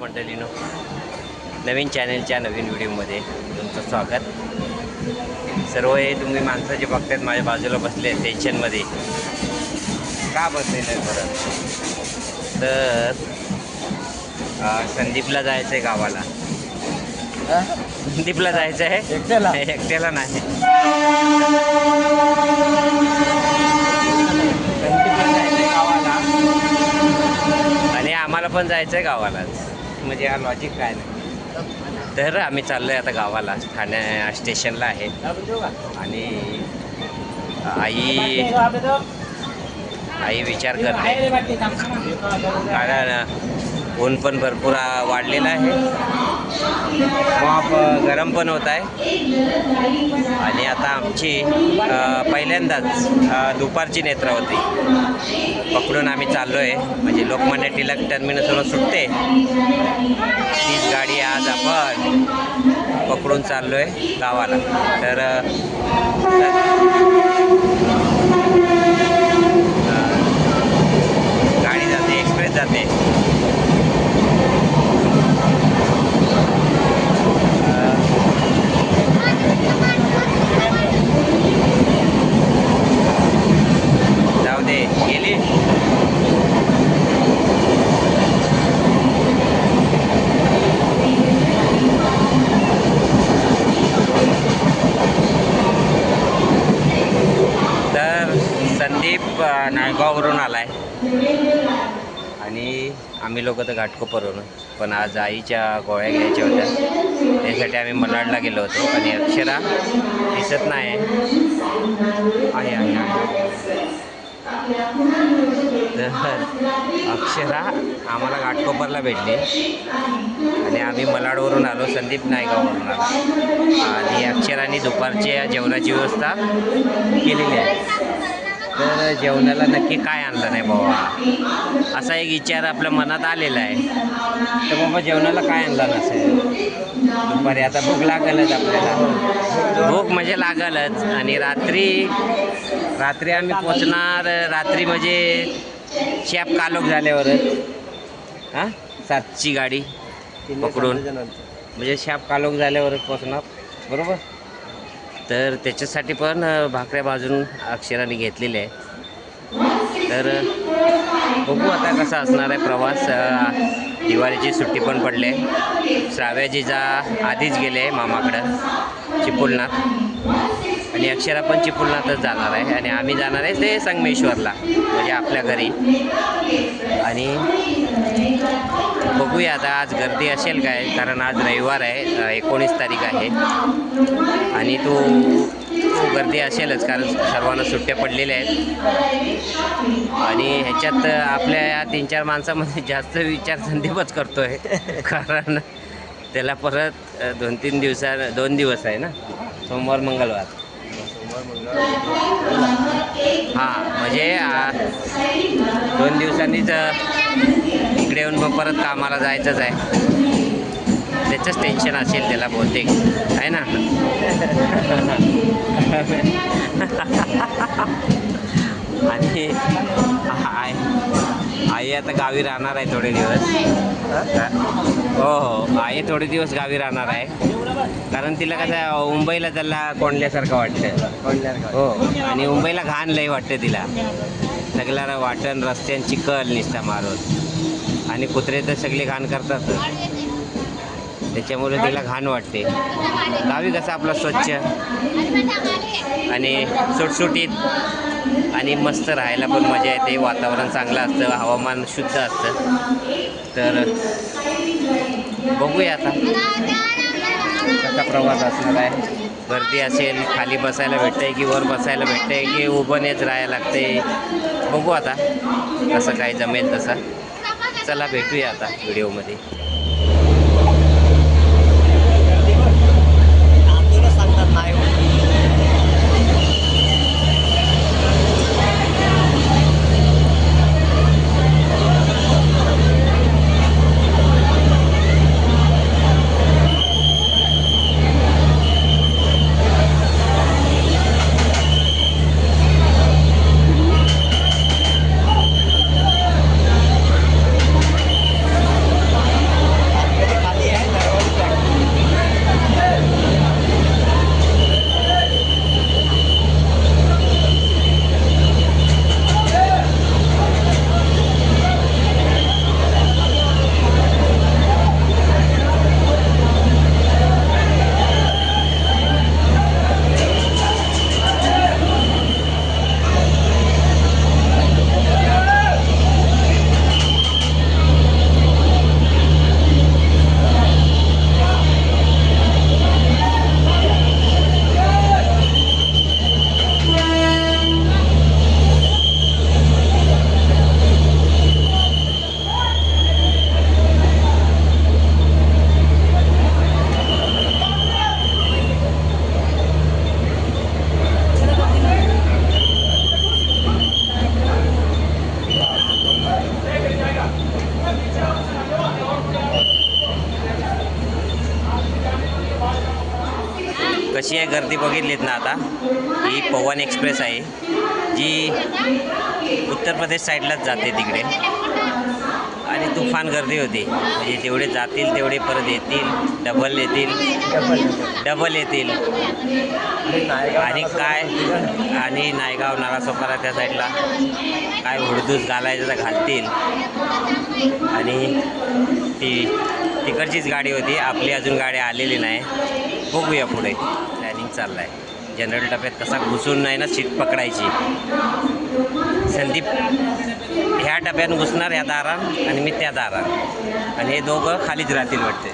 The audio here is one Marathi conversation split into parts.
मंडळीनो नवीन चॅनलच्या नवीन व्हिडिओमध्ये तुमचं स्वागत. सर्व हे तुम्ही माणसं जे बघतायत माझ्या बाजूला बसले टेन्शनमध्ये का बसलेलं आहे बरं तर संदीपला जायचं आहे गावाला. संदीपला जायचं आहे एकट्याला एकट्याला नाही. आणि आम्हाला पण जायचं आहे गावालाच. म्हणजे हा लॉजिक काय नाही. तर आम्ही चाललो आहे आता गावाला ठाण्या स्टेशनला आहे. आणि आई आई विचार करते. कारण ऊन पण भरपूर वाढलेलं आहे. मग गरम पण होत आहे. आणि आता आमची पहिल्यांदाच दुपारची नेत्रा होती. पकडून आम्ही चाललो आहे म्हणजे लोकमान्य टिळक टर्मिनसवरून सुटते. तीच गाडी आज आपण पकडून चाललो आहे गावाला. तर गाडी जाते एक्सप्रेस जाते. जाऊ दे गेली तर संदीप अ, नायगाववरून आलाय आणि आम्ही लोक तर घाटकोपरवरून पण आज आईच्या गोळ्या घ्यायच्या होत्या. त्यासाठी आम्ही मलाडला गेलो होतो. आणि अक्षरा दिसत नाही आहे आहे तर अक्षरा आम्हाला घाटकोपरला भेटली. आणि आम्ही मलाडवरून आलो. संदीप नायगाववरून आलो. आणि अक्षराने दुपारच्या जेवणाची व्यवस्था केलेली आहे. तर जेवणाला नक्की काय आणलं नाही बाबा? असा एक विचार आपल्या मनात आलेला आहे. तर बाबा जेवणाला काय आणलं नसेल दुपारी आता भूक लागलच आपल्याला. भूक म्हणजे लागलच. आणि रात्री रात्री आम्ही पोचणार रात्री म्हणजे शॅप कालोख झाल्यावरच. हां? सातची गाडी पकडून. म्हणजे शाप कालोख झाल्यावरच पोचणार. बरोबर? तर त्याच्यासाठी पण भाकऱ्या भाजून अक्षराने घेतलेले आहे तर बघू आता कसा असणार आहे प्रवास. दिवाळीची सुट्टी पण पडले श्राव्याजीचा आधीच गेले मामाकडं चिपळूणात आणि अक्षरा पण चिपळूणातच जाणार आहे. आणि आम्ही जाणार आहे ते संगमेश्वरला म्हणजे आपल्या घरी. आणि बघूया आता आज गर्दी असेल काय कारण आज रविवार आहे एकोणीस तारीख आहे. आणि तो गर्दी असेलच कारण सर्वांना सुट्ट्या पडलेल्या आहेत. आणि ह्याच्यात आपल्या या तीन चार माणसामध्ये जास्त विचार संदीपच करतो आहे कारण त्याला परत दोन तीन दिवसा दोन दिवस आहे ना सोमवार मंगळवार. हां म्हणजे दोन दिवसांनीच इकडे येऊन मग परत कामाला जायचंच आहे. त्याचंच टेन्शन असेल त्याला बहुतेक. आहे ना? आणि आई आई आता गावी राहणार आहे थोडे दिवस. हो हो. आई थोडे दिवस गावी राहणार आहे. कारण तिला कसं मुंबईला त्याला कोंडल्यासारखं वाटतं हो. आणि मुंबईला घाण लई वाटते तिला. सगळ्याला वाटण रस्त्यांची कल निसता मारून. आणि कुत्रे तर सगळे घाण करतात. त्याच्यामुळे तिला घाण वाटते. गावी कसं आपलं स्वच्छ? आणि सुटसुटीत. आणि मस्त राहायला पण मजा येते. वातावरण चांगलं असतं. हवामान शुद्ध असतं. तर बघूया आता. कसा प्रवास असणार आहे? गर्दी असेल खाली बसायला भेटतंय की वर बसायला भेटतंय की उभं नेच राहायला लागते बघू आता. कसं काय जमेल तसं. चला भेटूया आता व्हिडिओमध्ये कशी आहे गर्दी बघितलीत ना आता? ही पवन एक्सप्रेस आहे जी उत्तर प्रदेश साईडलाच जाते तिकडे. आणि तुफान गर्दी होती. म्हणजे जेवढे जातील तेवढे परत येतील डबल येतील डबल येतील. आणि काय? आणि नायगाव नालासोपारा त्या साईडला काय हुडदूस घालायचं तर घालतील. आणि ती तिकडचीच गाडी होती. आपली अजून गाडी आलेली नाही. बघूया पुढे. प्लॅनिंग चाललं आहे जनरल डब्यात कसा घुसून नाही ना सीट पकडायची. संदीप ह्या डब्यात घुसणार ह्या दारात आणि मी त्या दारात. आणि हे दोघं खालीच राहतील वाटते.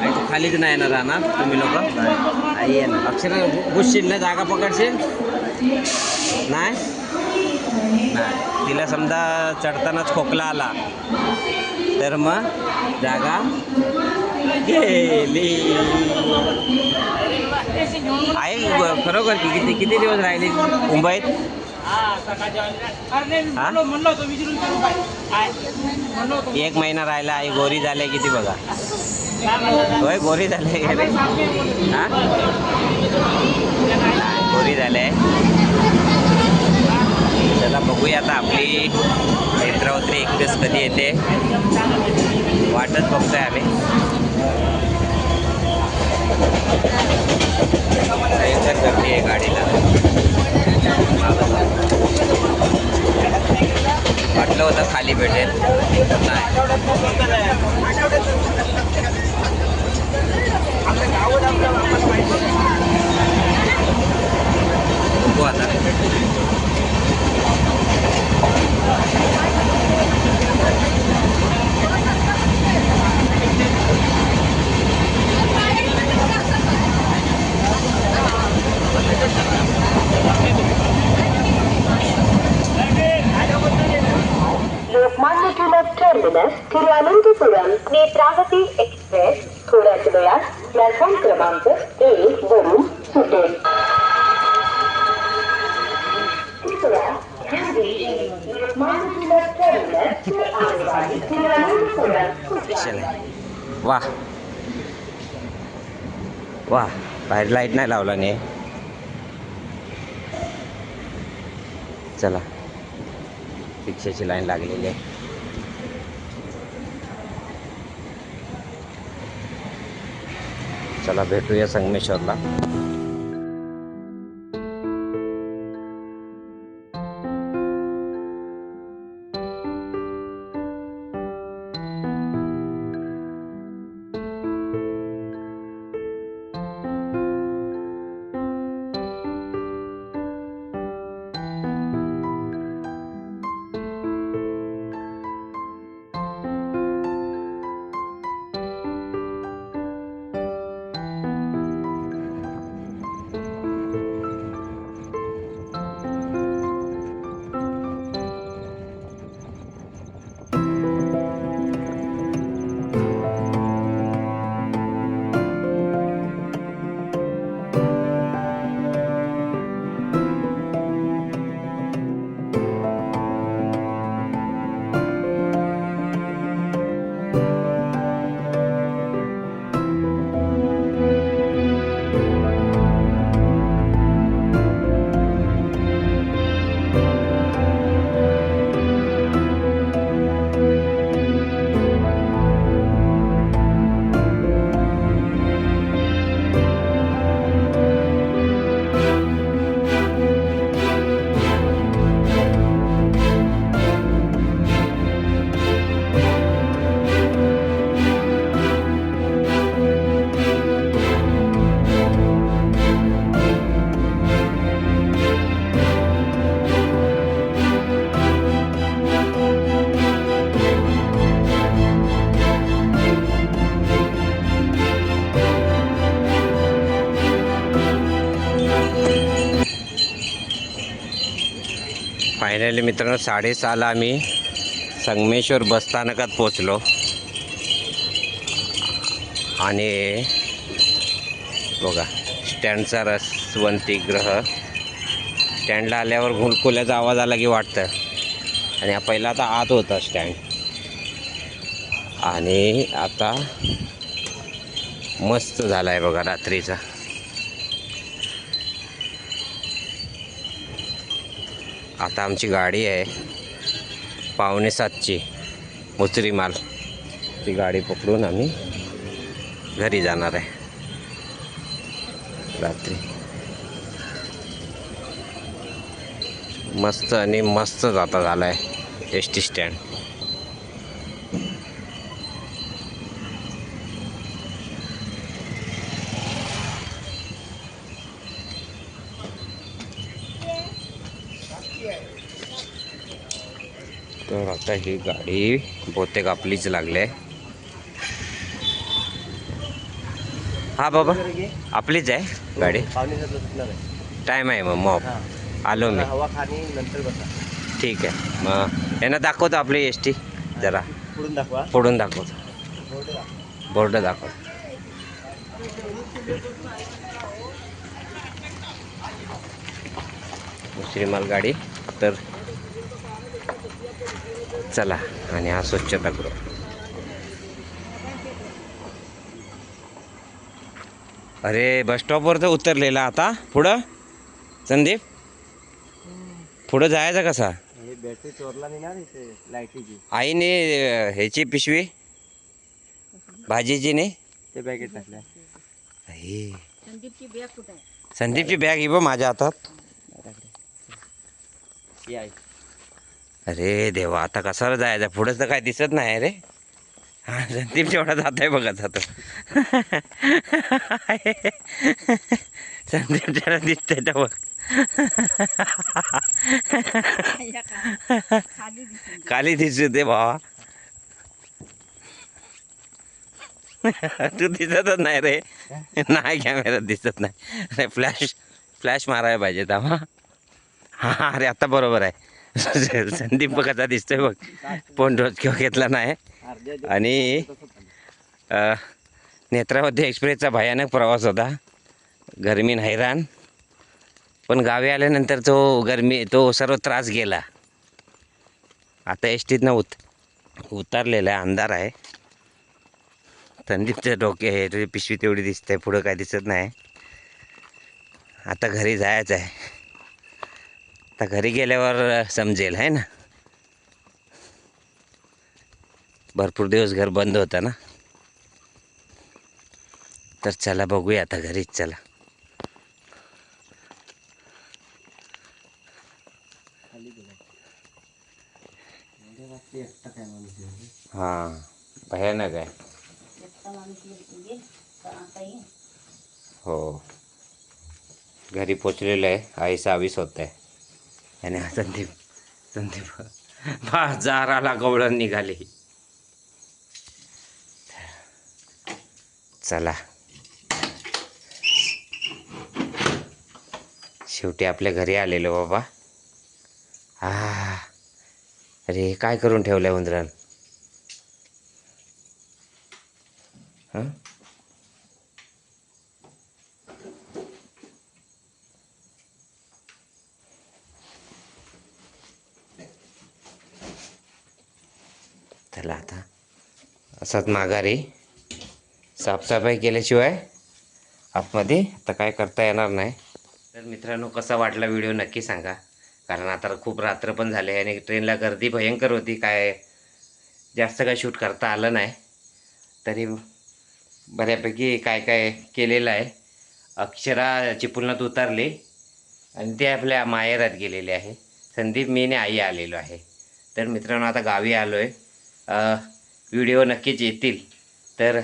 आणि तू खालीच नाही ना राहणार तुम्ही लोक. आई आहे ना अक्षर घुसशील ना जागा पकडशील? नाही? नाही. तिला समजा चढतानाच खोकला आला तर मग जागा गेली. आहे खरोखर की किती किती दिवस राहिले मुंबईत? एक महिना राहिला आई गोरी झाले किती बघा? होय गोरी झाले. का हा? गोरी झाले. चला बघूया आता आपली नेत्रावत्री एक्सप्रेस कधी येते. वाटच बघतोय आम्ही. भयंकर गर्दी आहे गाडीला. वाटलं होतं खाली भेटेल. नाही. बघू आता. Thank you. स्पेशल आहे. वा वा बाहेर लाइट नाही लावला नाही चला. रिक्षाची लाईन लागलेली आहे. चला भेटूया संगमेश्वरला. फायनली मित्रांनो साडेसहाला आम्ही संगमेश्वर बसस्थानकात पोचलो आणि बघा स्टँडचा रसवंती ग्रह. स्टँडला आल्यावर घुलकुल्याचा आवाज आला की वाटतं. आणि हा पहिला आता आत होता स्टँड. आणि आता मस्त झाला आहे बघा रात्रीचा. आता आमची गाडी आहे. पावणे सातची. मुचरी माल ती गाडी पकडून आम्ही घरी जाणार आहे. रात्री. मस्त आणि मस्त जाता झाला आहे एस टी स्टँड तर आता ही गाडी बहुतेक आपलीच लागली आहे. हा बाबा. आपलीच आहे गाडी. आहे टाईम आहे मग मग. आलो मी. ठीक आहे. मग यांना दाखवतो आपली एस टी जरा. फोडून दाखवा फोडून दाखवतो. बोर्ड बोर्ड दाखवतो श्रीमाल गाडी तर चला आणि हा स्वच्छता करू. अरे बस स्टॉपवर तर उतरलेला आता. पुढं? संदीप? पुढं जायचं कसा? बॅटरी चोरला नाही ना इथे लाईटीची आईने ह्याची पिशवी? भाजीची नाही? ते पॅकेट टाकल्या. हे. संदीपची बॅग कुठे आहे? संदीपची बॅग ही बघ माझ्या हातात. अरे देवा आता कसाला जायचं? पुढं तर काय दिसत नाही रे. हा संदीप जेवढा जात आहे बघा जातो संदीप जरा दिसतंय तर बघ. खाली दिसू दे भावा. तू दिसतच नाही रे. नाही कॅमेऱ्यात दिसत नाही. अरे फ्लॅश फ्लॅश मारायला पाहिजे तेव्हा हा अरे आता बरोबर आहे. संदीप बघ कसा दिसतोय बघ. पण रोज किंवा घेतला नाही. आणि नेत्रावती एक्सप्रेसचा भयानक प्रवास होता. गरमीन हैराण पण गावी आल्यानंतर तो गरमी तो सर्व त्रास गेला. आता एस टीतनं उत उतारलेला आहे अंधार आहे. संदीपचं डोके हे तुझी पिशवी तेवढी दिसते पुढं काय दिसत नाही. आता घरी जायचं आहे. आता घरी गेल्यावर समजेल आहे ना? भरपूर दिवस घर बंद होतं ना? तर चला बघूया आता घरीच चला? हां भयानक आहे. हो. घरी पोचलेलं आहे. आई सहावीस होत आहे. आणि हा संदीप संदीप बाजाराला गवळण निघाली. चला. शेवटी आपल्या घरी आलेलो बाबा. हा अरे काय करून ठेवलं आहे उंदरान? हां? त्याला आता. असाच माघारी साफसफाई केल्याशिवाय आतमध्ये आता काय करता येणार नाही. तर मित्रांनो कसा वाटला व्हिडिओ नक्की सांगा. कारण आता खूप रात्र पण झाले आणि ट्रेनला गर्दी भयंकर होती. काय जास्त काय शूट करता आलं नाही. तरी बऱ्यापैकी काय काय केलेलं आहे. अक्षरा चिपळुणात उतरली आणि ते आपल्या माहेरात गेलेले आहे. संदीप मी आणि आई आलेलो आहे. तर मित्रांनो आता गावी आलो आहे व्हिडिओ नक्कीच येतील. तर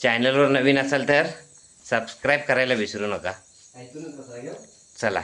चॅनलवर नवीन असाल तर सबस्क्राईब करायला विसरू नका. चला.